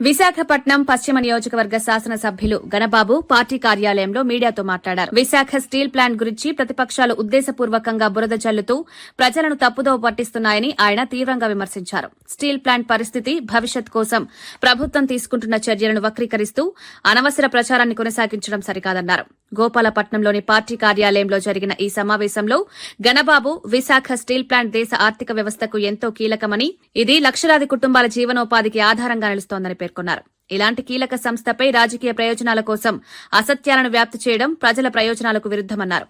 విశాఖపట్నం పశ్చిమ నియోజకవర్గ శాసనసభ్యులు గణబాబు పార్టీ కార్యాలయంలో మీడియాతో మాట్లాడారు. విశాఖ స్టీల్ ప్లాంట్ గురించి ప్రతిపక్షాలు ఉద్దేశపూర్వకంగా బురద చల్లుతూ ప్రజలను తప్పుదోవ పట్టిస్తున్నాయని ఆయన తీవ్రంగా విమర్శించారు. స్టీల్ ప్లాంట్ పరిస్థితి భవిష్యత్ కోసం ప్రభుత్వం తీసుకుంటున్న చర్యలను వక్రీకరిస్తూ అనవసర ప్రచారాన్ని కొనసాగించడం సరికాదన్నారు. గోపాలపట్నంలోని పార్టీ కార్యాలయంలో జరిగిన ఈ సమావేశంలో గణబాబు విశాఖ స్టీల్ ప్లాంట్ దేశ ఆర్థిక వ్యవస్థకు ఎంతో కీలకమని ఇది లక్షలాది కుటుంబాల జీవనోపాధికి ఆధారంగా నిలుస్తోందని పేర్కొన్నారు. ఇలాంటి కీలక సంస్థపై రాజకీయ ప్రయోజనాల కోసం అసత్యాలను వ్యాప్తి చేయడం ప్రజల ప్రయోజనాలకు విరుద్దమన్నారు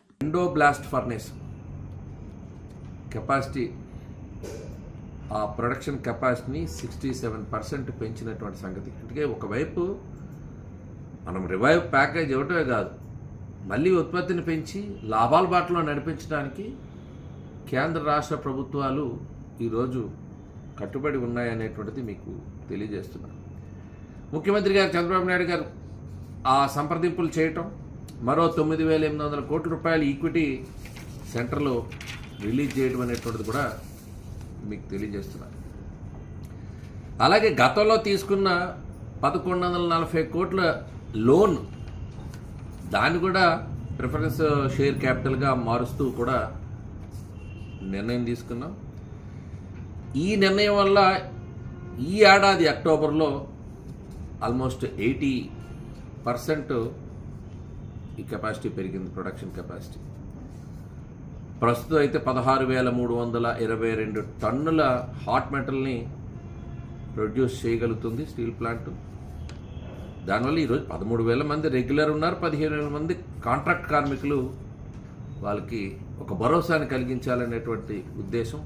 బ్లాస్ట్ ఫర్నేస్ కెపాసిటీ ఆ ప్రొడక్షన్ కెపాసిటీని సిక్స్టీ సెవెన్ పర్సెంట్ పెంచినటువంటి సంగతి. అంటే ఒకవైపు మనం రివైవ్ ప్యాకేజ్ ఇవ్వటమే కాదు మళ్ళీ ఉత్పత్తిని పెంచి లాభాల బాటలో నడిపించడానికి కేంద్ర రాష్ట్ర ప్రభుత్వాలు ఈరోజు కట్టుబడి ఉన్నాయనేటువంటిది మీకు తెలియజేస్తున్నాను. ముఖ్యమంత్రి గారు చంద్రబాబు నాయుడు గారు ఆ సంప్రదింపులు చేయటం మరో తొమ్మిది వేల ఎనిమిది వందల కోట్ల రూపాయల ఈక్విటీ సెంటర్లో రిలీజ్ చేయడం అనేటువంటిది కూడా మీకు తెలియజేస్తున్నాను. అలాగే గతంలో తీసుకున్న పదకొండు వందల నలభై కోట్ల లోన్ దాన్ని కూడా ప్రిఫరెన్స్ షేర్ క్యాపిటల్గా మారుస్తూ కూడా నిర్ణయం తీసుకున్నాం. ఈ నిర్ణయం వల్ల ఈ ఏడాది అక్టోబర్లో ఆల్మోస్ట్ ఎయిటీ పర్సెంట్ ఈ కెపాసిటీ పెరిగింది ప్రొడక్షన్ కెపాసిటీ. ప్రస్తుతం అయితే పదహారు వేల మూడు వందల ఇరవై రెండు టన్నుల హాట్ మెటల్ని ప్రొడ్యూస్ చేయగలుగుతుంది స్టీల్ ప్లాంట్. దానివల్ల ఈరోజు పదమూడు వేల మంది రెగ్యులర్ ఉన్నారు పదిహేను వేల మంది కాంట్రాక్ట్ కార్మికులు. వాళ్ళకి ఒక భరోసాని కలిగించాలనేటువంటి ఉద్దేశం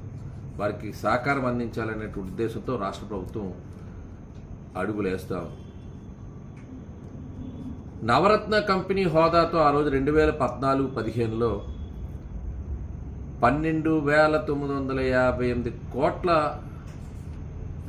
వారికి సహకారం అందించాలనేటువంటి ఉద్దేశంతో రాష్ట్ర ప్రభుత్వం అడుగులు నవరత్న కంపెనీ హోదాతో ఆ రోజు రెండు వేల పద్నాలుగు పదిహేనులో పన్నెండు వేల తొమ్మిది వందల యాభై ఎనిమిది కోట్ల